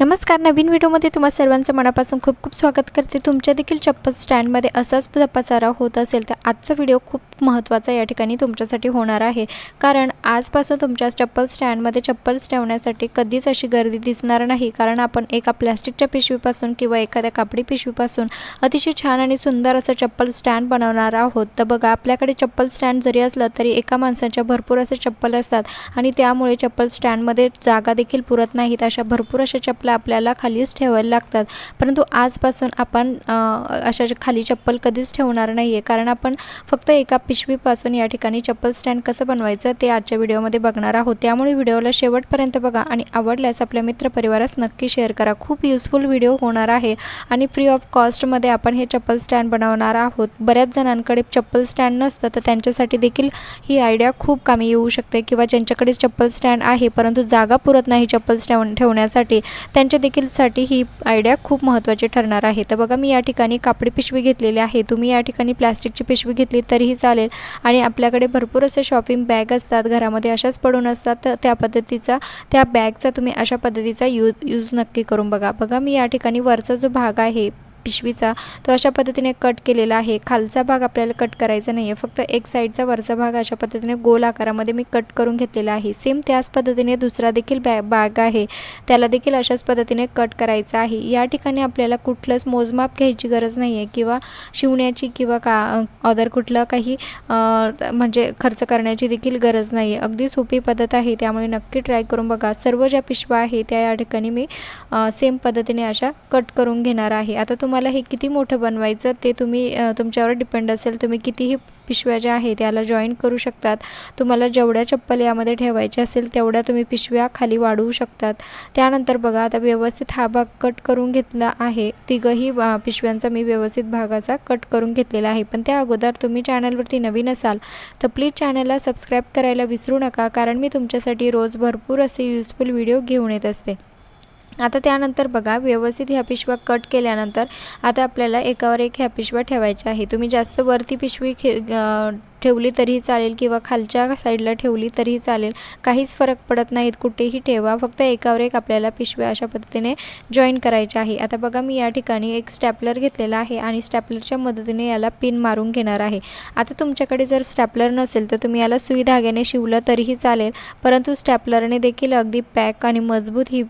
नमस्कार नवीन व्हिडिओमध्ये तुम्हा सर्वांचं मनापासून खूप खूप स्वागत करते. तुमच्या देखील चप्पल स्टँडमध्ये असाच चप्पाचारा होत असेल तर आजचा व्हिडिओ खूप महत्त्वाचा या ठिकाणी तुमच्यासाठी होणार आहे. कारण आजपासून तुमच्या चप्पल स्टँडमध्ये चप्पल ठेवण्यासाठी कधीच अशी गर्दी दिसणार नाही. कारण आपण एका प्लॅस्टिकच्या पिशवीपासून किंवा एखाद्या कापडी पिशवीपासून अतिशय छान आणि सुंदर असं चप्पल स्टँड बनवणार आहोत. तर बघा आपल्याकडे चप्पल स्टँड जरी असलं तरी एका माणसाच्या भरपूर असे चप्पल असतात आणि त्यामुळे चप्पल स्टँडमध्ये जागा देखील पुरत नाहीत. अशा भरपूर अशा चप्पल आपल्याला खालीच ठेवायला लागतात. परंतु आजपासून आपण अशा खाली चप्पल कधीच ठेवणार नाही आहे कारण आपण फक्त एका पिशवीपासून या ठिकाणी चप्पल स्टँड कसं बनवायचं ते आजच्या व्हिडिओमध्ये बघणार आहोत. त्यामुळे व्हिडिओला शेवटपर्यंत बघा आणि आवडल्यास आपल्या मित्रपरिवारास नक्की शेअर करा. खूप युजफुल व्हिडिओ होणार आहे आणि फ्री ऑफ कॉस्टमध्ये आपण हे चप्पल स्टँड बनवणार आहोत. बऱ्याच जणांकडे चप्पल स्टँड नसतं तर त्यांच्यासाठी देखील ही आयडिया खूप कामी येऊ शकते किंवा ज्यांच्याकडे चप्पल स्टँड आहे परंतु जागा पुरत नाही चप्पल स्टँड ठेवण्यासाठी त्यांच्या देखीलसाठी ही आयडिया खूप महत्त्वाची ठरणार आहे. तर बघा मी या ठिकाणी कापडी पिशवी घेतलेली आहे. तुम्ही या ठिकाणी प्लॅस्टिकची पिशवी घेतली तरीही चालेल. आणि आपल्याकडे भरपूर असे शॉपिंग बॅग असतात. घरामध्ये अशाच पडून असतात. तर त्या पद्धतीचा त्या बॅगचा तुम्ही अशा पद्धतीचा यूज यूज नक्की करून बघा. बघा मी या ठिकाणी वरचा जो भाग आहे पिशवीचा. तो अशा पद्धतीने कट केलेला आहे. खालचा भाग आपल्याला कट करायचा नाही आहे फक्त एक साईडचा वरचा भाग अशा पद्धतीने गोल आकारामध्ये मी कट करून घेतलेला आहे. सेम त्याच पद्धतीने दुसरा देखील बॅ बाग आहे. त्याला देखील अशाच पद्धतीने कट करायचा आहे. या ठिकाणी आपल्याला कुठलंच मोजमाप घ्यायची गरज नाही आहे किंवा शिवण्याची किंवा का अदर कुठलं काही म्हणजे खर्च करण्याची देखील गरज नाही आहे अगदी सोपी पद्धत आहे. त्यामुळे नक्की ट्राय करून बघा. सर्व ज्या पिशव्या आहे त्या या ठिकाणी मी सेम पद्धतीने अशा कट करून घेणार आहे. आता तुम्हाला हे किती मोठं बनवायचं ते तुम्ही तुमच्यावर डिपेंड असेल. तुम्ही कितीही पिशव्या ज्या आहेत त्याला जॉईन करू शकतात. तुम्हाला जेवढ्या चप्पल यामध्ये ठेवायच्या असेल तेवढ्या तुम्ही पिशव्या खाली वाढवू शकतात. त्यानंतर बघा आता व्यवस्थित हा भाग कट करून घेतला आहे. तिघंही पिशव्यांचा मी व्यवस्थित भागाचा कट करून घेतलेला आहे. पण त्या अगोदर तुम्ही चॅनलवरती नवीन असाल तर प्लीज चॅनलला सबस्क्राईब करायला विसरू नका कारण मी तुमच्यासाठी रोज भरपूर असे युजफुल व्हिडिओ घेऊन येत असते. आता त्यानंतर बघा व्यवस्थित ह्या पिशव्या कट केल्यानंतर आता आपल्याला एकावर एक ह्या पिशव्या ठेवायच्या आहे तुम्ही जास्त वरती पिशवी खे ठेवली तरीही चालेल किंवा खालच्या साईडला ठेवली तरीही चालेल. काहीच फरक पडत नाहीत. कुठेही ठेवा. फक्त एकावर एक आपल्याला पिशव्या अशा पद्धतीने जॉईन करायचे आहे. आता बघा मी या ठिकाणी एक स्टॅपलर घेतलेला आहे आणि स्टॅपलरच्या मदतीने याला पिन मारून घेणार आहे. आता तुमच्याकडे जर स्टॅपलर नसेल तर तुम्ही याला सुई धाग्याने शिवलं तरीही चालेल. परंतु स्टॅपलरने देखील अगदी पॅक आणि मजबूत ही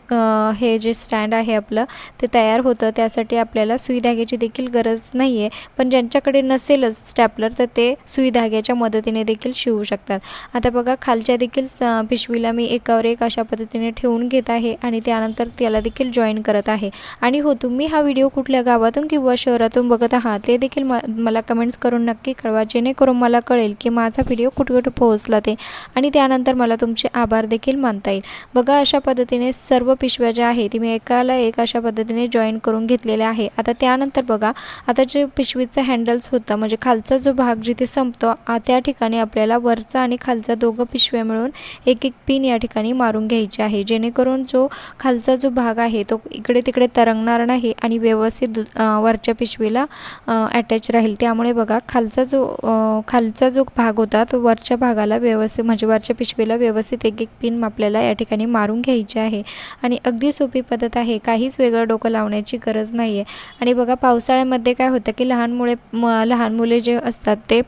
हे जे स्टँड आहे आपलं ते तयार होतं. त्यासाठी आपल्याला सुई धाग्याची देखील गरज नाही आहे पण ज्यांच्याकडे नसेलच स्टॅपलर तर ते सुई धाग्याच्या मदतीने देखील शिवू शकतात. आता बघा खालच्या देखील स पिशवीला मी एकावर एक अशा पद्धतीने ठेवून घेत आहे आणि त्यानंतर त्याला देखील जॉईन करत आहे. आणि हो तुम्ही हा व्हिडिओ कुठल्या गावातून किंवा शहरातून बघत आहात ते देखील म मला कमेंट्स करून नक्की कळवा जेणेकरून मला कळेल की माझा व्हिडिओ कुठे कुठे पोहोचला ते. आणि त्यानंतर मला तुमचे आभार देखील मानता येईल. बघा अशा पद्धतीने सर्व पिशव्या ज्या आहेत ती मी एकाला एक अशा पद्धतीने जॉईन करून घेतलेल्या आहे. आता त्यानंतर बघा आता जे पिशवीचं हँडल्स होतं म्हणजे खालचा जो भाग जिथे संपतो त्या ठिकाणी आपल्याला वरचा आणि खालचा दोघं पिशव्या मिळून एक एक पिन या ठिकाणी मारून घ्यायची आहे. जेणेकरून जो खालचा जो भाग आहे तो इकडे तिकडे तरंगणार नाही आणि व्यवस्थित वरच्या पिशवीला अटॅच राहील. त्यामुळे बघा खालचा जो खालचा जो भाग होता तो वरच्या भागाला व्यवस्थित म्हणजे वरच्या पिशवीला व्यवस्थित एक एक पिन आपल्याला या ठिकाणी मारून घ्यायची आहे. आणि अगदी सोपी पद्धत आहे. काहीच वेगळं डोकं लावण्याची गरज नाही आहे आणि बघा पावसाळ्यामध्ये काय होतं की लहान मुळे म लहान मुले जे असतात ते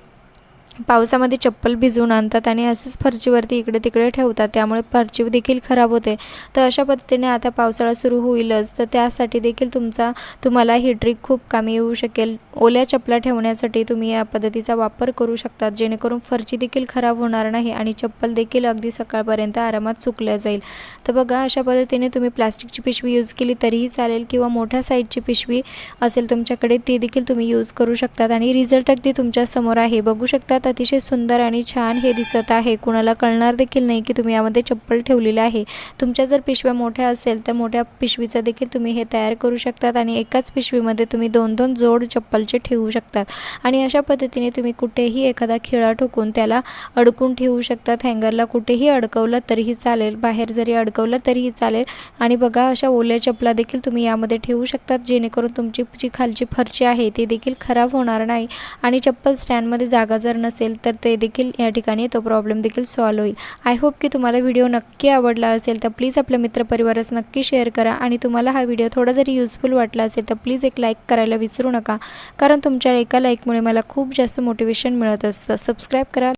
पावसामध्ये चप्पल भिजवून आणतात आणि असेच फरचीवरती इकडे तिकडे ठेवतात. त्यामुळे फरची देखील खराब होते. तर अशा पद्धतीने आता पावसाळा सुरू होईलच. तर त्यासाठी देखील तुमचा तुम्हाला ही ट्रिक खूप कामी येऊ शकेल. ओल्या चपला ठेवण्यासाठी तुम्ही या पद्धतीचा वापर करू शकतात. जेणेकरून फरची देखील खराब होणार नाही आणि चप्पल देखील अगदी सकाळपर्यंत आरामात सुकल्या जाईल. तर बघा अशा पद्धतीने तुम्ही प्लास्टिकची पिशवी यूज केली तरीही चालेल किंवा मोठ्या साईजची पिशवी असेल तुमच्याकडे ती देखील तुम्ही यूज करू शकतात. आणि रिझल्ट अगदी तुमच्यासमोर आहे. बघू शकतात अतिशय सुंदर आणि छान हे दिसत आहे. कुणाला कळणार देखील नाही की तुम्ही यामध्ये चप्पल ठेवलेलं आहे. तुमच्या जर पिशव्या मोठ्या असेल तर मोठ्या पिशवीचं देखील तुम्ही हे तयार करू शकतात आणि एकाच पिशवीमध्ये तुम्ही दोन दोन जोड चप्पलचे ठेवू शकतात. आणि अशा पद्धतीने तुम्ही कुठेही एखादा खिळा ठोकून त्याला अडकून ठेवू शकतात. हँगरला कुठेही अडकवलं तरीही चालेल. बाहेर जरी अडकवलं तरीही चालेल. आणि बघा अशा ओल्या चपला देखील तुम्ही यामध्ये ठेवू शकतात जेणेकरून तुमची जी खालची फरची आहे ती देखील खराब होणार नाही. आणि चप्पल स्टँडमध्ये जागा जर नसेल असेल तर ते देखील या ठिकाणी तो प्रॉब्लेम देखील सॉल्व होईल. आय होप की तुम्हाला व्हिडिओ नक्की आवडला असेल तर प्लीज आपल्या मित्रपरिवारास नक्की शेअर करा आणि तुम्हाला हा व्हिडिओ थोडा जरी युजफुल वाटला असेल तर प्लीज एक लाईक करायला विसरू नका. कारण तुमच्या एका लाईकमुळे मला खूप जास्त मोटिवेशन मिळत असतं. सबस्क्राईब करा.